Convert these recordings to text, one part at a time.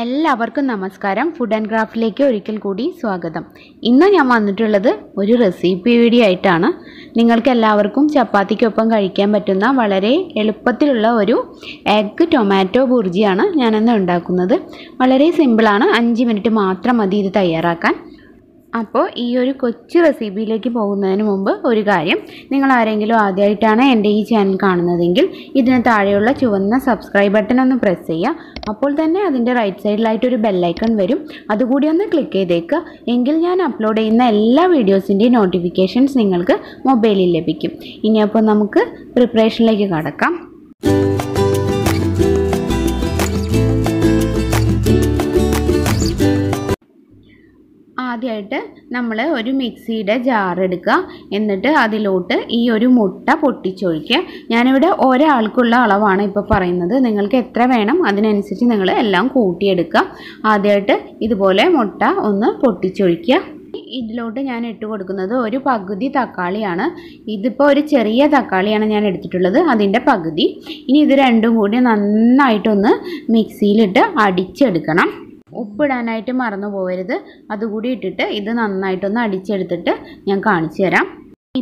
എല്ലാവർക്കും നമസ്കാരം. Food and ക്രാഫ്റ്റിലേക്ക് ഒരിക്കൽ കൂടി സ്വാഗതം. ഇന്ന് ഞാൻ വന്നിട്ടുള്ളത് ഒരു റെസിപ്പി വീഡിയോ ആയിട്ടാണ്. നിങ്ങൾക്ക് എല്ലാവർക്കും ചപ്പാത്തിക്കൊപ്പം കഴിക്കാൻ പറ്റുന്ന വളരെ എളുപ്പത്തിലുള്ള ഒരു എഗ്ഗ് ടൊമാറ്റോ ബുർജിയാണ് ഞാനിന്ന് ഉണ്ടാക്കുന്നത്. വളരെ സിമ്പിളാണ് അഞ്ച് മിനിറ്റ് മാത്രം മതി ഇത് തയ്യാറാക്കാൻ. അപ്പോൾ ഈ ഒരു കൊച്ചു റെസിപ്പിയിലേക്ക് പോകുന്നതിന് മുമ്പ് ഒരു കാര്യം. നിങ്ങൾ ആരെങ്കിലും ആദ്യമായിട്ടാണ് എന്റെ ഈ ചാനൽ കാണുന്നതെങ്കിൽ ഇതിന് താഴെയുള്ള ചുവന്ന സബ്സ്ക്രൈബ് ബട്ടൺ ഒന്ന് പ്രസ് ചെയ്യുക. അപ്പോൾ തന്നെ അതിന്റെ റൈറ്റ് സൈഡിലായിട്ട് ഒരു ബെല്ലൈക്കൺ വരും. അതുകൂടി ഒന്ന് ക്ലിക്ക് ചെയ്തേക്കുക എങ്കിൽ ഞാൻ അപ്ലോഡ് ചെയ്യുന്ന എല്ലാ വീഡിയോസിന്റെയും നോട്ടിഫിക്കേഷൻസ് നിങ്ങൾക്ക് മൊബൈലിൽ ലഭിക്കും. ഇനി അപ്പോൾ നമുക്ക് പ്രിപ്പറേഷനിലേക്ക് കടക്കാം. ആദ്യമായിട്ട് നമ്മൾ ഒരു മിക്സിയുടെ ജാർ എടുക്കുക. എന്നിട്ട് അതിലോട്ട് ഈ ഒരു മുട്ട പൊട്ടിച്ചൊഴിക്കുക. ഞാനിവിടെ ഒരാൾക്കുള്ള അളവാണ് ഇപ്പോൾ പറയുന്നത്. നിങ്ങൾക്ക് എത്ര വേണം അതിനനുസരിച്ച് നിങ്ങൾ എല്ലാം കൂട്ടിയെടുക്കുക. ആദ്യമായിട്ട് ഇതുപോലെ മുട്ട ഒന്ന് പൊട്ടിച്ചൊഴിക്കുക. ഇതിലോട്ട് ഞാൻ ഇട്ട് കൊടുക്കുന്നത് ഒരു പകുതി തക്കാളിയാണ്. ഇതിപ്പോൾ ഒരു ചെറിയ തക്കാളിയാണ് ഞാൻ എടുത്തിട്ടുള്ളത്. അതിന്റെ പകുതി. ഇനി ഇത് രണ്ടും കൂടി നന്നായിട്ടൊന്ന് മിക്സിയിലിട്ട് അടിച്ചെടുക്കണം. ഉപ്പിടാനായിട്ട് മറന്നു പോകരുത്. അതുകൂടി ഇട്ടിട്ട് ഇത് നന്നായിട്ടൊന്ന് അടിച്ചെടുത്തിട്ട് ഞാൻ കാണിച്ചു തരാം.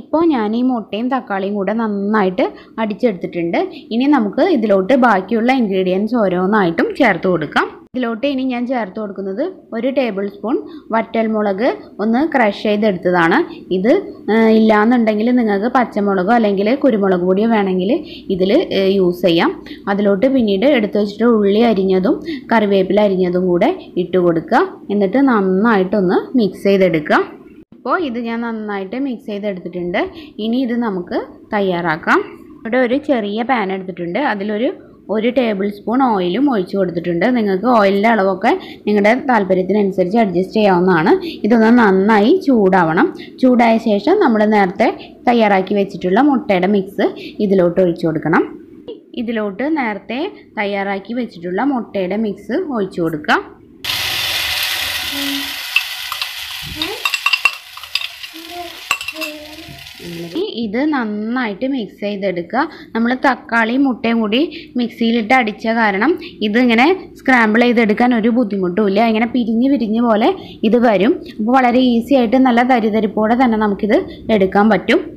ഇപ്പോൾ ഞാൻ ഈ മുട്ടയും തക്കാളിയും കൂടെ നന്നായിട്ട് അടിച്ചെടുത്തിട്ടുണ്ട്. ഇനി നമുക്ക് ഇതിലോട്ട് ബാക്കിയുള്ള ഇൻഗ്രീഡിയൻസ് ഓരോന്നായിട്ടും ചേർത്ത് കൊടുക്കാം. ഇതിലോട്ട് ഇനി ഞാൻ ചേർത്ത് കൊടുക്കുന്നത് ഒരു ടേബിൾ സ്പൂൺ വറ്റൽമുളക് ഒന്ന് ക്രഷ് ചെയ്തെടുത്തതാണ്. ഇത് ഇല്ലാന്നുണ്ടെങ്കിൽ നിങ്ങൾക്ക് പച്ചമുളകോ അല്ലെങ്കിൽ കുരുമുളക് പൊടിയോ വേണമെങ്കിൽ ഇതിൽ യൂസ് ചെയ്യാം. അതിലോട്ട് പിന്നീട് എടുത്തു വെച്ചിട്ട് ഉള്ളി അരിഞ്ഞതും കറിവേപ്പില അരിഞ്ഞതും കൂടെ ഇട്ട് കൊടുക്കുക. എന്നിട്ട് നന്നായിട്ടൊന്ന് മിക്സ് ചെയ്തെടുക്കുക. ഇപ്പോൾ ഇത് ഞാൻ നന്നായിട്ട് മിക്സ് ചെയ്തെടുത്തിട്ടുണ്ട്. ഇനി ഇത് നമുക്ക് തയ്യാറാക്കാം. ഇവിടെ ഒരു ചെറിയ പാൻ എടുത്തിട്ടുണ്ട്. അതിലൊരു ഒരു ടേബിൾ സ്പൂൺ ഓയിലും ഒഴിച്ചു കൊടുത്തിട്ടുണ്ട്. നിങ്ങൾക്ക് ഓയിലിന്റെ അളവൊക്കെ നിങ്ങളുടെ താല്പര്യത്തിനനുസരിച്ച് അഡ്ജസ്റ്റ് ചെയ്യാവുന്നതാണ്. ഇതൊന്ന് നന്നായി ചൂടാവണം. ചൂടായ ശേഷം നമ്മൾ നേരത്തെ തയ്യാറാക്കി വെച്ചിട്ടുള്ള മുട്ടയുടെ മിക്സ് ഇതിലോട്ട് ഒഴിച്ചു കൊടുക്കണം. ഇതിലോട്ട് നേരത്തെ തയ്യാറാക്കി വെച്ചിട്ടുള്ള മുട്ടയുടെ മിക്സ് ഒഴിച്ചു കൊടുക്കുക. ഇത് നന്നായിട്ട് മിക്സ് ചെയ്തെടുക്കുക. നമ്മൾ തക്കാളിയും മുട്ടയും കൂടി മിക്സിയിലിട്ട് അടിച്ച കാരണം ഇതിങ്ങനെ സ്ക്രാമ്പിൾ ചെയ്തെടുക്കാൻ ഒരു ബുദ്ധിമുട്ടുമില്ല. ഇങ്ങനെ പിരിഞ്ഞ് പിരിഞ്ഞ് പോലെ ഇത് വരും. അപ്പോൾ വളരെ ഈസി ആയിട്ട് നല്ല തരിതരിപ്പോടെ തന്നെ നമുക്കിത് എടുക്കാൻ പറ്റും.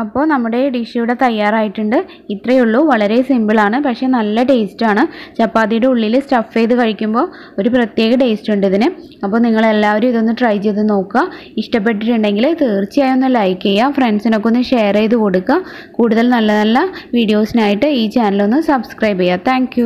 അപ്പോൾ നമ്മുടെ ഡിഷ് ഇവിടെ തയ്യാറായിട്ടുണ്ട്. ഇത്രയേ ഉള്ളൂ. വളരെ സിമ്പിളാണ് പക്ഷേ നല്ല ടേസ്റ്റാണ് ചപ്പാത്തിയുടെ ഉള്ളിൽ സ്റ്റഫ് ചെയ്ത് കഴിക്കുമ്പോൾ ഒരു പ്രത്യേക ടേസ്റ്റ് ഉണ്ട് ഇതിന്. അപ്പോൾ നിങ്ങളെല്ലാവരും ഇതൊന്ന് ട്രൈ ചെയ്ത് നോക്കുക. ഇഷ്ടപ്പെട്ടിട്ടുണ്ടെങ്കിൽ തീർച്ചയായും ഒന്ന് ലൈക്ക് ചെയ്യുക. ഫ്രണ്ട്സിനൊക്കെ ഒന്ന് ഷെയർ ചെയ്ത് കൊടുക്കുക. കൂടുതൽ നല്ല നല്ല വീഡിയോസിനായിട്ട് ഈ ചാനലൊന്ന് സബ്സ്ക്രൈബ് ചെയ്യുക. താങ്ക്